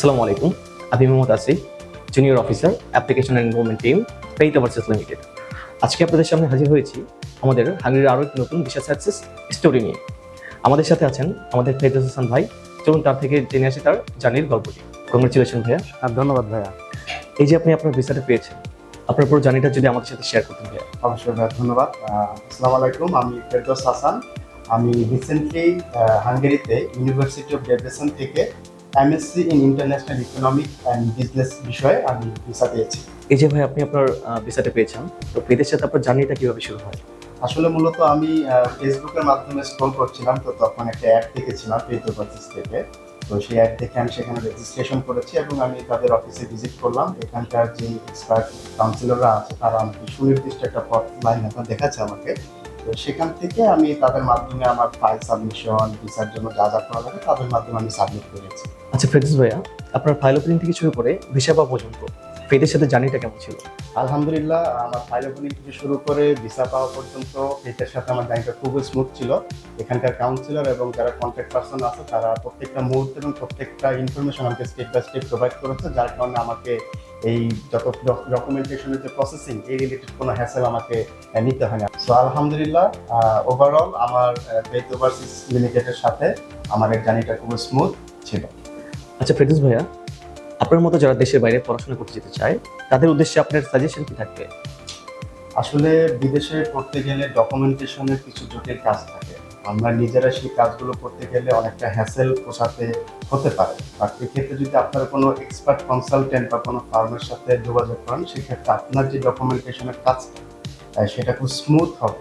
আসসালামু আলাইকুম। আমি Mohammad Asif junior officer application and enrolment team পেইত ভার্সেস লিমিটেড আজকে আপনাদের সামনে হাজির হয়েছি আমাদের হাঙ্গেরির আরও একটি নতুন বিশেষ সাকসেস স্টোরি নিয়ে। আমাদের সাথে আছেন আমাদের ফেরদৌস হাসান ভাই। চলুন তার থেকে জেনে আসি তার জার্নির গল্পটি। কংগ্রেচুলেশন ভাইয়া। আর ধন্যবাদ ভাইয়া। এই যে আপনি আপনার ভিসাটা পেয়েছেন আপনার পুরো জার্নিটা যদি আমাদের সাথে শেয়ার করতেন ভাইয়া। অবশ্যই ভাইয়া ধন্যবাদ। আসসালামু আলাইকুম আমি ফেরদৌস হাসান আমি রিসেন্টলি হাঙ্গেরিতে ইউনিভার্সিটি অফ ডেভেশন থেকে MSc in international economic and business বিষয়ে আমি ভিসা পেয়েছি। এই যে ভাই আপনি আপনার ভিসাটা পেয়েছেন তো পেদের সাথে আপনার জার্নিটা কীভাবে শুরু হয়? আসলে মূলত আমি ফেসবুকের মাধ্যমে স্ক্রল করছিলাম তো তখন একটা অ্যাড দেখেছিলাম ফেস ওভারসিস থেকে। তো সেই অ্যাড দেখে আমি সেখানে রেজিস্ট্রেশন করেছি এবং আমি তাদের অফিসে ভিজিট করলাম। এখানকার যে এক্সপার্ট কাউন্সিলররা আছে তারা আমাকে সুনির্দিষ্ট একটা পথ লাইন এখন দেখাচ্ছে আমাকে। তো সেখান থেকে আমি তাদের মাধ্যমে আমার ফাইল সাবমিশন ভিসার জন্য যা যা করা লাগে তাদের মাধ্যমে আমি সাবমিট করেছি। আচ্ছা ফেরদৌস ভাইয়া আপনার ফাইল ওপেনিং থেকে শুরু করে ভিসা পাওয়া পর্যন্ত ফেদের সাথে জার্নিটা কেমন ছিল? আলহামদুলিল্লাহ আমার ফাইল ওপেনিং থেকে শুরু করে ভিসা পাওয়া পর্যন্ত এটার সাথে আমার ব্যাংকটা খুবই স্মুথ ছিল। এখানকার কাউন্সিলর এবং যারা কন্ট্যাক্ট পার্সন আছে তারা প্রত্যেকটা মুহূর্তে এবং প্রত্যেকটা ইনফরমেশন আমাকে স্টেপ বাই স্টেপ প্রোভাইড করেছে যার কারণে আমাকে এই যত ডকুমেন্টেশনের যে প্রসেসিং এই রিলেটেড কোনো হ্যাসেল আমাকে নিতে হয় না। সো আলহামদুলিল্লাহ ওভারঅল আমার বেথ ওভারসিস লিমিটেডের সাথে আমার এই জার্নিটা খুবই স্মুথ ছিল। আচ্ছা ফেরদৌস ভাইয়া আপনার মতো যারা দেশের বাইরে পড়াশোনা করতে যেতে চায় তাদের উদ্দেশ্যে আপনার সাজেশন কি থাকবে? আসলে বিদেশে পড়তে গেলে ডকুমেন্টেশনের কিছু জটিল কাজ থাকে। আমরা নিজেরা সেই কাজগুলো করতে গেলে অনেকটা হ্যাসেল পোষাতে হতে পারে। বাট এক্ষেত্রে যদি আপনার কোনো এক্সপার্ট কনসালটেন্ট বা কোনো ফার্মের সাথে যোগাযোগ করেন, সেক্ষেত্রে আপনার যে ডকুমেন্টেশনের কাজটা সেটা খুব স্মুথ হবে।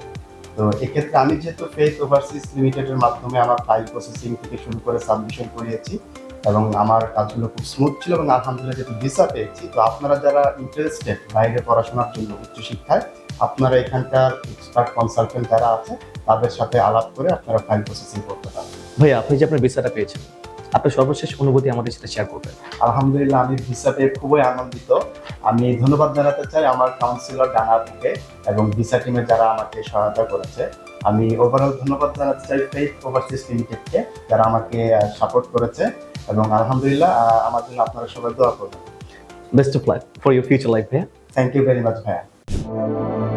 তো এক্ষেত্রে আমি যেহেতু ফেথ ওভারসিজ লিমিটেডের মাধ্যমে আমার ফাইল প্রসেসিং থেকে শুরু করে সাবমিশন করিয়েছি এবং আমার কাজগুলো খুব স্মুথ ছিল এবং আলহামদুলিল্লাহ যেহেতু ভিসা পেয়েছি, তো আপনারা যারা ইন্টারেস্টেড বাইরে পড়াশোনার জন্য উচ্চশিক্ষায় আপনারা এখানকার এক্সপার্ট কনসালটেন্ট যারা আছে তাদের সাথে আলাপ করে আপনারা ফাইল প্রসেসিং করতে পারেন ভাইয়া আপনি যে আপনার ভিসাটা পেয়েছেন আপনার সর্বশেষ অনুভূতি আমাদের সাথে শেয়ার করবেন। আলহামদুলিল্লাহ আমি ভিসা পেয়ে খুবই আনন্দিত। আমি ধন্যবাদ জানাতে চাই আমার কাউন্সিলর থেকে এবং ভিসা টিমে যারা আমাকে সহায়তা করেছে। আমি ওভারঅল ধন্যবাদ জানাতে চাই ফেইথ ওভারসিজ লিমিটেডকে যারা আমাকে সাপোর্ট করেছে এবং আলহামদুলিল্লাহ আমার জন্য আপনারা সবাই দোয়া করবেন। Best of life for your future life ভাইয়া। থ্যাংক ইউ ভেরি মাচ ভাইয়া। Música